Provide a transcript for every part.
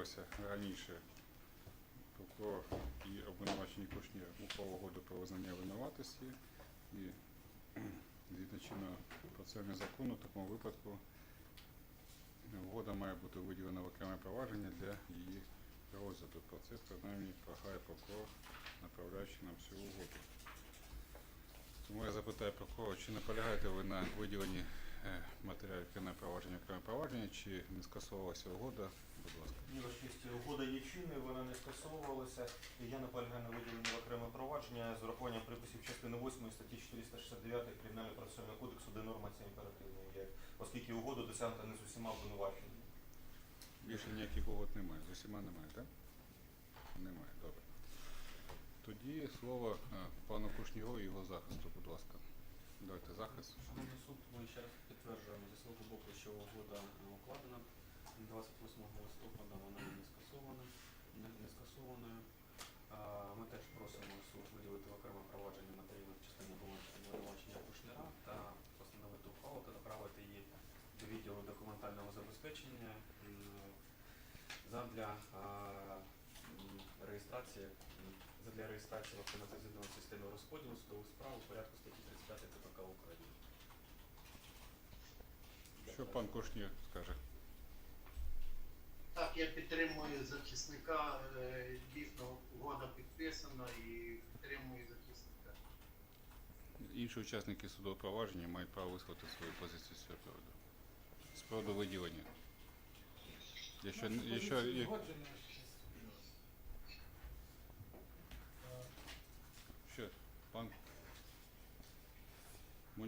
ознайомлялися раніше прокурор і обвинувачені Кушнір уклав угоду про визнання винуватості і згідно чинного процесуального закону в такому випадку угода має бути виділена в окреме провадження для її розгляду. Про це принаймні прохає прокурор, направляючи нам цю угоду. Тому я запитаю прокурора, чи наполягаєте ви на виділенні матеріалів кримінального провадження окреме провадження, чи не скасовувалася угода? Будь ласка. Ні, ваша честь, угода є чинною, вона не скасовувалася. Я наполягаю на виділенні в окреме провадження з урахуванням приписів частини 8 статті 469 Кримінального процесуального кодексу, де норма ця імперативна є, оскільки угода досягнута не з усіма обвинуваченнями. Більше ніяких угод немає. З усіма немає, так? Немає, добре. Тоді слово е, пану Кушніру і його захисту, будь ласка. Давайте захист. Шановний суд, ми ще раз підтверджуємо зі свого боку, що угода е, укладена 28 листопада, вона не скасована, не, скасованою. Ми теж просимо суд виділити окреме провадження матеріалів в частині обвинувачення Кушнира та постановити ухвалу та направити її до відділу документального забезпечення задля реєстрації задля реєстрації в автоматизовану систему розподілу судових справ у порядку статті 35 КПК України. Що пан Кушнір скаже? Так, я підтримую захисника. е, Дійсно, угода підписана і підтримую захисника. Інші учасники судового провадження мають право висловити свою позицію з цього приводу. З приводу виділення. Якщо, якщо, я- що, пан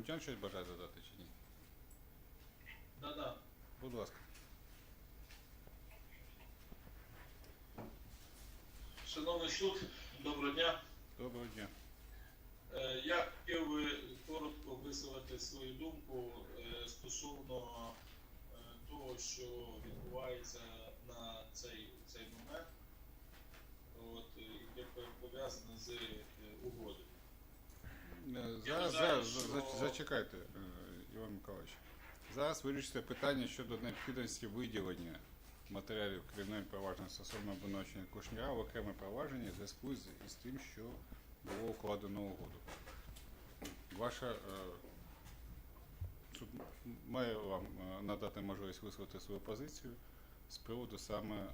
Мунтян щось бажає додати чи ні? Да-да. Будь ласка. Шановний суд, доброго дня. Доброго дня. Е, Я хотів би коротко висловити свою думку е, стосовно е, того, що відбувається на цей, цей момент, от, яке пов'язане з угодою. Зараз, зараз що- зач- зачекайте, е, Іван Миколаївич. Зараз вирішиться питання щодо необхідності виділення матеріалів кримінального провадження стосовно обвинувачення Кушніра в окреме провадження в зв'язку з тим, що було укладено угоду. Ваша е, суд має вам е, надати можливість висловити свою позицію з приводу саме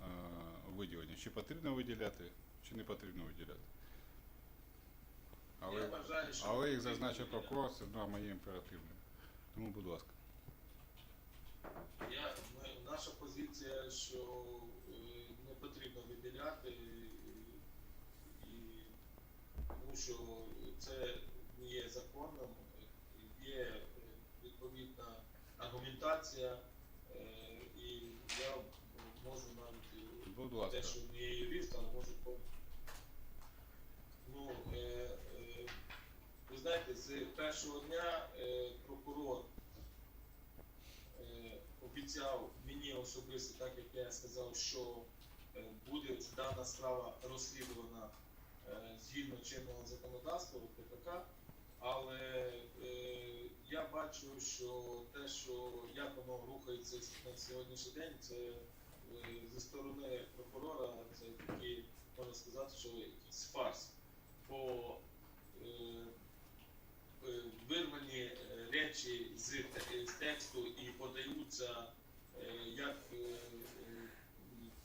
виділення. Чи потрібно виділяти, чи не потрібно виділяти. Але... Я вважаю, що Але їх зазначив прокурор, це норма є імперативною. Тому, будь ласка. Я, наша позиція, що е, не потрібно виділяти, і, тому що це не є законом, є е, відповідна аргументація, е, і я можу навіть Будь ласка. те, що не є юрист, але можу. Ну, знаєте, з першого дня е, прокурор е, обіцяв мені особисто, так як я сказав, що е, буде дана справа розслідувана згідно чинного законодавства КПК, але я бачу, що те, що як воно рухається на сьогоднішній день, це зі сторони прокурора, це такий, можна сказати, що якийсь фарс. Е, вирвані е, речі з, тексту і подаються е, як е, е,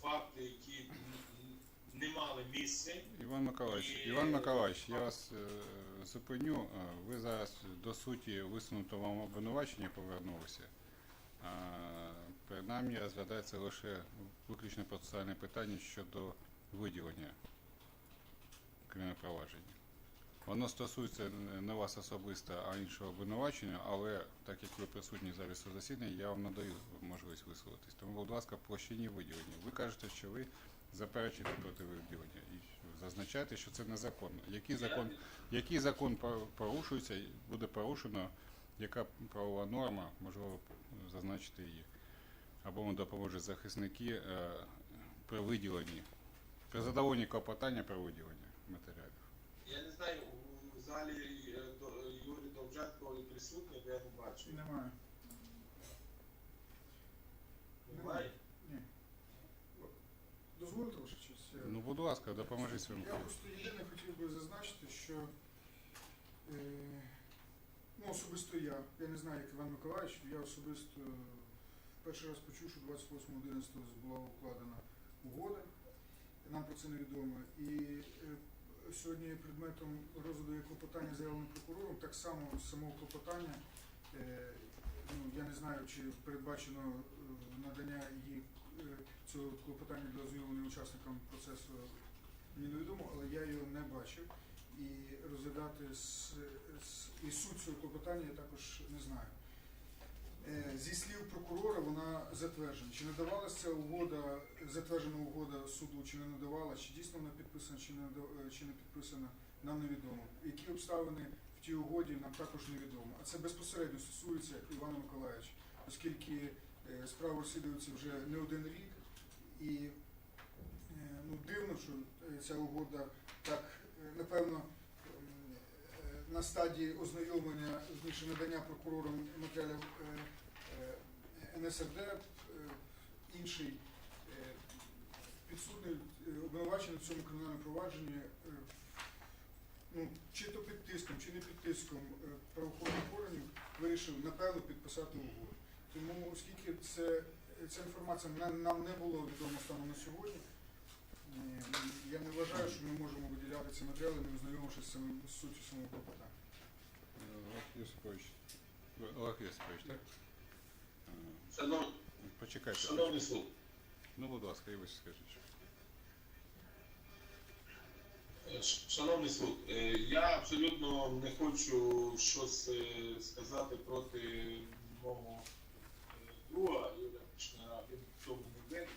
факти, які не мали місця. Іван Миколаївич, І- Іван Миколаївич, я вас е, зупиню. Е, Ви зараз до суті висунутого вам обвинувачення повернулися. Нами розглядається лише виключно процесуальне питання щодо виділення кримінального провадження. Воно стосується не вас особисто, а іншого обвинувачення, але так як ви присутні зараз у засіданні, я вам надаю можливість висловитись. Тому, будь ласка, площині виділення. Ви кажете, що ви заперечуєте проти виділення і зазначаєте, що це незаконно. Який закон, який закон порушується, буде порушено, яка правова норма, можливо, зазначити її. Або вам допоможуть захисники е, при виділенні, при задоволенні клопотання про виділення матеріалів. Я не знаю, залі е, е, Юрій Довженко і присутній, бо я не бачу. Немає. Немає? Ні. дозволите, ваша честь? Ну, будь ласка, допоможіть своєму Я просто єдине хотів би зазначити, що е, ну, особисто я, я не знаю, як Іван Миколаївич, я особисто перший раз почув, що 28.11 була укладена угода, нам про це невідомо. І сьогодні предметом розгляду є клопотання заявленим прокурором, так само з самого клопотання, е, ну, я не знаю, чи передбачено е, надання її е, цього клопотання для ознайомлення учасникам процесу Мені невідомо, але я його не бачив. І розглядати с- с- і суть цього клопотання я також не знаю. Е, Зі слів прокурора вона затверджена. Чи надавалася угода, затверджена угода суду, чи не надавала, чи дійсно вона підписана, чи не, е, чи не підписана, нам невідомо. Які обставини в тій угоді нам також невідомо. А це безпосередньо стосується Івана Миколаївича, оскільки е, справа розслідується вже не один рік. І ну, дивно, що ця угода так, напевно, на стадії ознайомлення, більше надання прокурором матеріалів е, е, НСРД, е, інший підсудний обвинувачений в цьому кримінальному провадженні, ну, чи то під тиском, чи не під тиском правоохоронних органів, вирішив напевно підписати угоду. Тому, оскільки це, ця інформація нам, не було відомо станом на сьогодні, я не вважаю, що ми можемо виділяти ці матеріали, не ознайомившись з самим- з суттю самого клопотання. Олег Йосипович. Олег Йосипович, так? Е, Шанов, Почекайте. шановний суд, Ну, будь ласка, і ви скажіть. е, ш- шановний суд, е, я абсолютно не хочу щось е, сказати проти мого е, друга Юрія Кушнера, він в цьому не винен.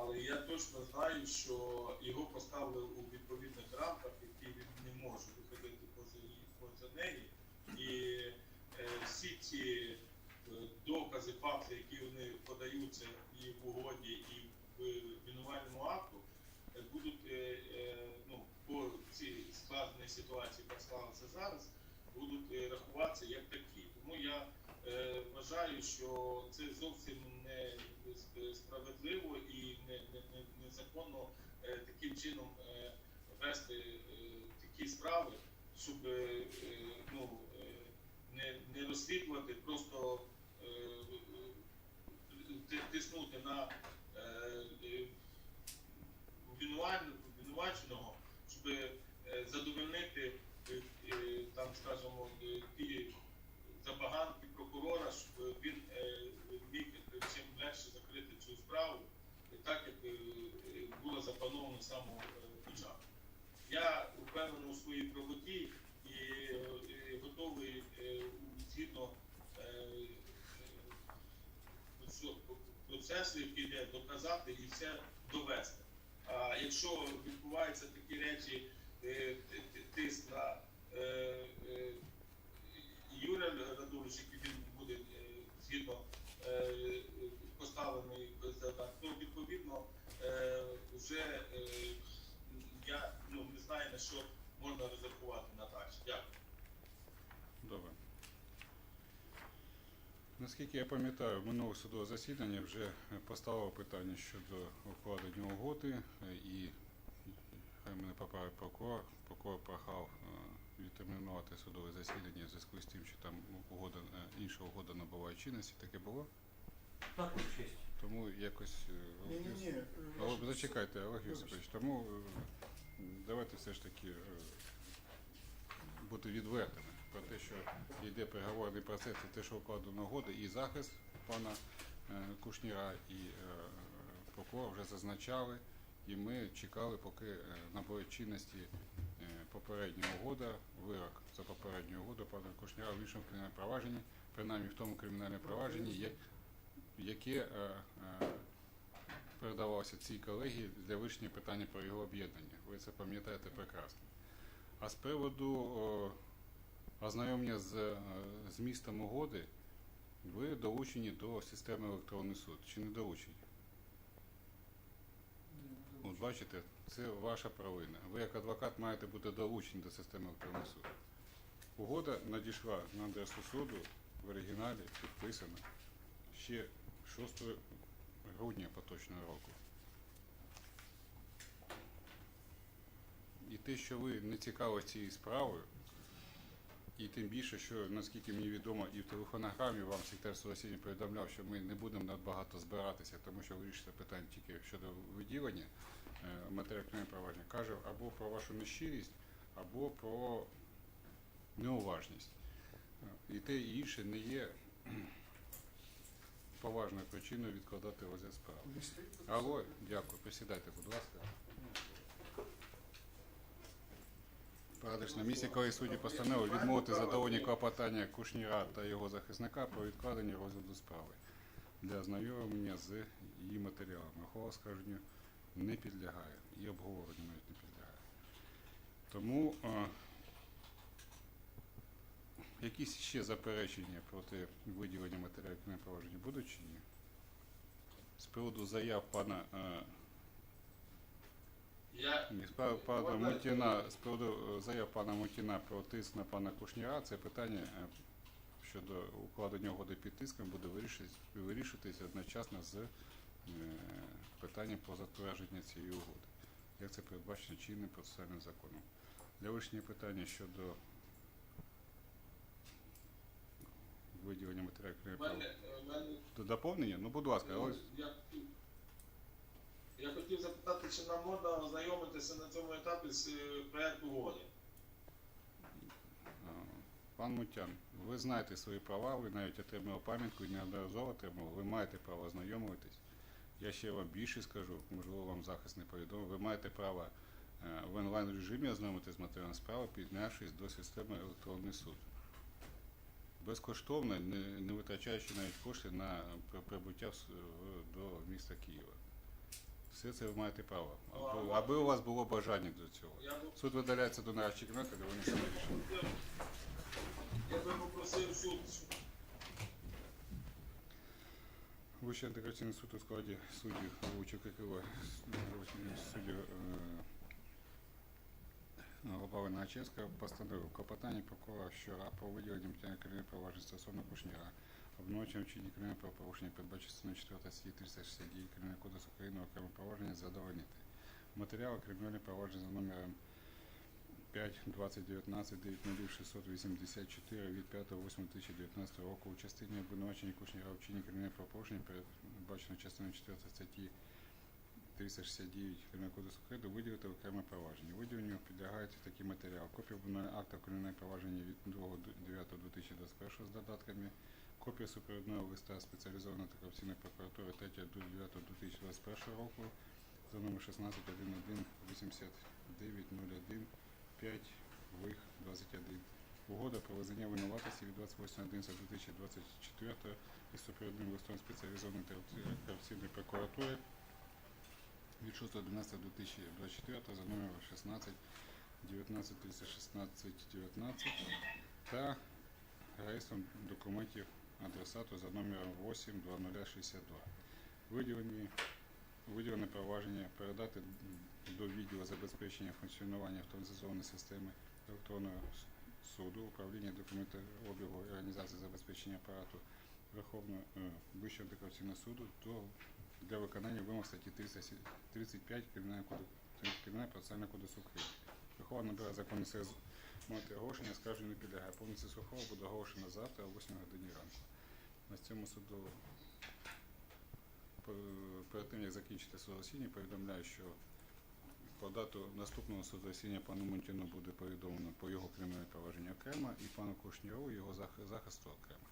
Але я точно знаю, що його поставили у відповідних рамках, які він не може виходити поза, неї. І е, всі ці е, докази, факти, які вони подаються і в угоді, і в винувальному акту, е, будуть ну, по цій складній ситуації, яка склалася зараз, будуть рахуватися як такі. Тому я вважаю, що це зовсім не справедливо і не, не, не, незаконно е, таким чином е, вести е, такі справи, щоб е, е, ну, е, не, розслідувати, просто е, е, ти- тиснути на е, е, обвинуваченого, щоб е, задовольнити е, е, там, скажімо, е, ті забаганки прокурора, щоб він так як е, було заплановано з самого е, початку. Я впевнений у своїй правоті і, е, готовий згідно процесу, який йде, доказати і все довести. А якщо відбуваються такі речі, ти- ти- тиск на Юрія Радуловича, який він буде е, згідно е, е, поставлений задак, то відповідно е, вже е, я ну, не знаю на що можна розрахувати надалі. Дякую. Добре. Наскільки я пам'ятаю, минуле судове засідання вже поставило питання щодо укладення угоди і хай мене поправить прокурор. Прокурор прохав е, відтермінувати судове засідання в зв'язку з тим, що там угода, е, інша угода набуває чинності. Таке було? Так, честь. Тому якось е, Ні, ні, ні. Але зачекайте, Олег Йосипович, тому давайте все ж таки бути відвертими про те, що йде переговорний процес, те, що укладена угода, і захист пана е, Кушніра, і е, прокурор вже зазначали, і ми чекали, поки е, набуде чинності попередня угода, вирок за попередню угоду пана Кушніра в іншому кримінальному провадженні, принаймні в тому кримінальному провадженні, яке передавався цій колегії для вирішення питання про його об'єднання. Ви це пам'ятаєте прекрасно. А з приводу ознайомлення з е, змістом угоди, ви долучені до системи електронний суд чи не долучені? От бачите, це ваша провина. Ви як адвокат маєте бути долучені до системи електронний суд. Угода надійшла на адресу суду в оригіналі, підписана ще 6 грудня поточного року. І те, що ви не цікаві цією справою, і тим більше, що наскільки мені відомо, і в телефонограмі вам секретар Солосіння повідомляв, що ми не будемо надбагато збиратися, тому що вирішиться питання тільки щодо виділення е, матеріального провадження. Каже або про вашу нещирість, або про неуважність. Е, І те і інше не є поважною причиною відкладати розгляд справи. Алло, дякую, присідайте, будь ласка. Порадиш на місці, коли судді постанови відмовити задоволення клопотання Кушніра та його захисника про відкладення розгляду справи для ознайомлення з її матеріалами. Голос скарженню не підлягає і обговоренню навіть не підлягає. Тому е, якісь ще заперечення проти виділення матеріального провадження будуть чи ні? З приводу заяв пана е, Пана Мутіна, з приводу е, заяв пана Мутіна про тиск на пана Кушніра, це питання е, щодо укладення угоди під тиском буде вирішитись, одночасно з е, питанням про затвердження цієї угоди. Як це передбачено чинним процесуальним законом. Для вирішення питання щодо виділення матеріальної в мене, права. в мене До доповнення? Ну, будь ласка, ось Я хотів, хотів запитати, чи нам можна ознайомитися на цьому етапі з е, угоди. Пан Мутян, ви знаєте свої права, ви навіть отримали пам'ятку і неодноразово отримали. Ви маєте право ознайомитись. Я ще вам більше скажу, можливо, вам захист не повідомив. Ви маєте право е, в онлайн режимі ознайомитись з матеріалом справи, піднявшись до системи електронний суд. Безкоштовно, не, витрачаючи навіть кошти на прибуття до міста Києва. Все це ви маєте право. Аби, аби у вас було бажання до цього. Суд видаляється до нарадчої кімнати, де вони самі рішення. я би попросив суд Вищий антикорупційний суд у складі суддів Вучук і суддів Лобава Начевська постановив клопотання прокурора щора про виділення матеріальної провадження стосовно Кушніра. Обвинувачення вчинення кримінального правопорушення передбачено частиною 4 статті 369 Кримінального кодексу України окреме провадження задовольнити. Матеріали кримінальне провадження за номером 5 2019 90684 від 5.8.2019 року у частині обвинувачення Кушніра вчинення кримінального правопорушення передбачено частиною 4 статті 369 Кримінального кодексу України виділити окреме провадження. Виділенню підлягають такі матеріали. Копія обвинувального акта кримінального провадження від 2.9.2021 з додатками, копія супровідного листа спеціалізованої антикорупційної прокуратури 3.9.2021 року за номер 16.11.89.01 5 вих 21. Угода про визнання винуватості від 28.11.2024 із супровідним листом спеціалізованої антикорупційної прокуратури від 6.11.2024 за номером 16 19 316 19 та реєстром документів адресату за номером 8 2062. Виділені виділене провадження передати до відділу забезпечення функціонування автоматизованої системи електронного суду, управління документообігу і організації забезпечення апарату Верховного е, Вищого антикорупційного суду до, для виконання вимог статті 30 35 Кримінального процесуального кодексу України. Верховна набере законний мати оголошення, скарження не підлягає. Повністю сухого буде оголошено завтра о 8 годині ранку. На цьому суду перед тим як закінчити судосіння, повідомляю, що по дату наступного судосіння пану Монтіну буде повідомлено по його кримінальному провадженню окремо і пану Кушнірову його зах- захисту окремо.